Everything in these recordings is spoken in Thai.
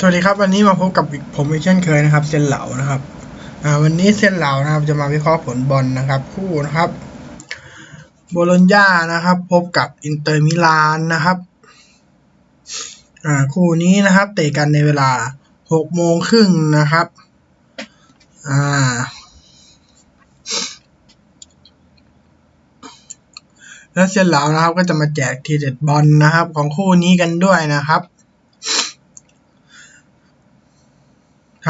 สวัสดีครับวันนี้มาพบกับผมอีกเช่นเคยนะครับเซนเหลานะครับวันนี้เซนเหลานะครับจะมาวิเคราะห์ผลบอลนะครับ คู่นะครับโบโลญญานะครับ พบกับอินเตอร์มิลานนะครับคู่นี้นะครับ เตะกันในเวลาหกโมงครึ่งนะครับแล้วเซนเหลานะครับก็จะมาแจกทีเด็ดบอลนะครับ ของคู่นี้กันด้วยนะครับ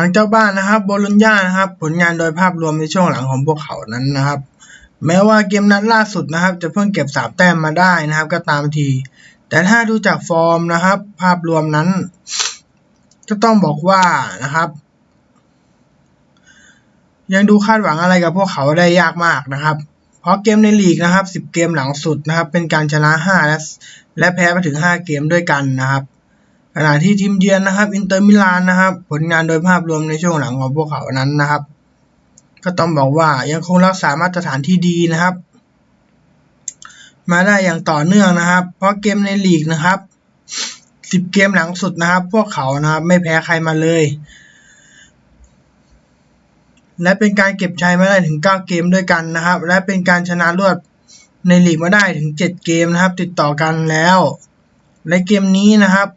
างเจ้าบ้านนะครับโบลุญญานะครับ ผลงานโดยภาพรวมในช่วงหลังของพวกเขานั้นนะครับ แม้ว่าเกมนัดล่าสุดนะครับ จะเพิ่งเก็บสามแต้มมาได้นะครับ ก็ตามที แต่ถ้าดูจากฟอร์มนะครับ ภาพรวมนั้น ก็ต้องบอกว่านะครับ ยังดูคาดหวังอะไรกับพวกเขาได้ยากมากนะครับ เพราะเกมในลีกนะครับสิบเกมหลังสุดนะครับ เป็นการชนะห้าและและแพ้ไปถึงห้าเกมด้วยกันนะครับ ขณะที่ทีมเยือนนะครับอินเตอร์มิลานนะครับ ผลงานโดยภาพรวมในช่วงหลังของพวกเขานั้นนะครับ ก็ต้องบอกว่ายังคงรักษามาตรฐานที่ดีนะครับ มาได้อย่างต่อเนื่องนะครับ เพราะเกมในลีกนะครับสิบเกมหลังสุดนะครับ พวกเขานะครับไม่แพ้ใครมาเลย และเป็นการเก็บชัยมาได้ถึง 9 เกมด้วยกันนะครับ และเป็นการชนะรวดในลีกมาได้ถึง 7 เกมนะครับ ติดต่อกันแล้วในเกมนี้นะครับ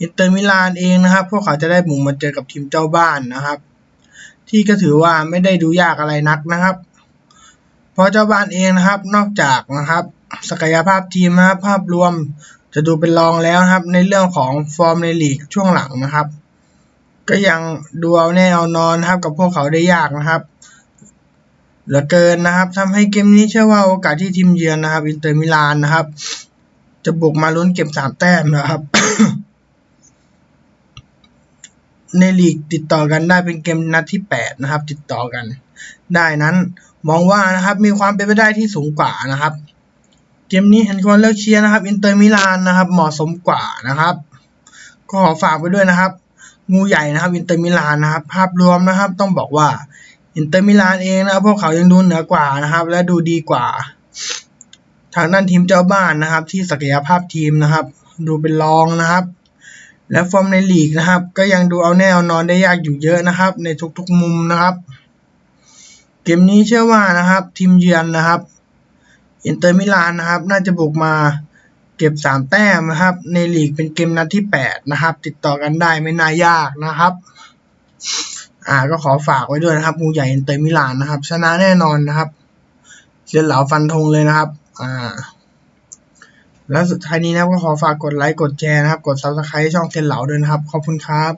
อินเตอร์มิลานเองนะครับ พวกเขาจะได้หมุงมาเจอกับทีมเจ้าบ้านนะครับ ที่ก็ถือว่าไม่ได้ดูยากอะไรนักนะครับ เพราะเจ้าบ้านเองนะครับ นอกจากนะครับ ศักยภาพทีมนะครับภาพรวมจะดูเป็นรองแล้วนะครับ ในเรื่องของฟอร์มในลีกช่วงหลังนะครับ ก็ยังดูเอาแน่เอานอนนะครับ กับพวกเขาได้ยากนะครับเหลือเกินนะครับทำให้เกมนี้เชื่อว่าโอกาสที่ทีมเยือนนะครับอินเตอร์มิลานนะครับ จะบุกมาลุ้นเก็บสามแต้มนะครับ ในลีกติดต่อกันได้เป็นเกมนัดที่ 8 นะครับ ติดต่อกัน ได้นั้นมองว่านะครับมีความเป็นไปได้ที่สูงกว่านะครับ เกมนี้เห็นควรเลือกเชียร์นะครับ อินเตอร์มิลานนะครับ เหมาะสมกว่านะครับ ก็ขอฝากไปด้วยนะครับ งูใหญ่นะครับ อินเตอร์มิลานนะครับ ภาพรวมนะครับ ต้องบอกว่าอินเตอร์มิลานเองนะครับ พวกเขายังดูเหนือกว่านะครับ และดูดีกว่า ทางด้านทีมเจ้าบ้านนะครับ ที่ศักยภาพทีมนะครับ ดูเป็นรองนะครับ และฟอร์มในลีกนะครับ ก็ยังดูเอาแน่เอานอนได้ยากอยู่เยอะนะครับ ในทุกๆมุมนะครับ เกมนี้เชื่อว่านะครับ ทีมเยือนนะครับอินเตอร์มิลานนะครับ น่าจะบุกมาเก็บสามแต้มนะครับ ในลีกเป็นเกมนัดที่แปดนะครับ ติดต่อกันได้ไม่น่ายากนะครับ อ่าก็ขอฝากไว้ด้วยนะครับงูใหญ่อินเตอร์มิลานนะครับ ชนะแน่นอนนะครับเชียนเหลาฟันธงเลยนะครับ อ่า แล้วสุดท้ายนี้นะครับก็ขอฝากกดไลค์ กดแชร์นะครับ กด subscribe ช่องเซนเหลาด้วยนะครับ ขอบคุณครับ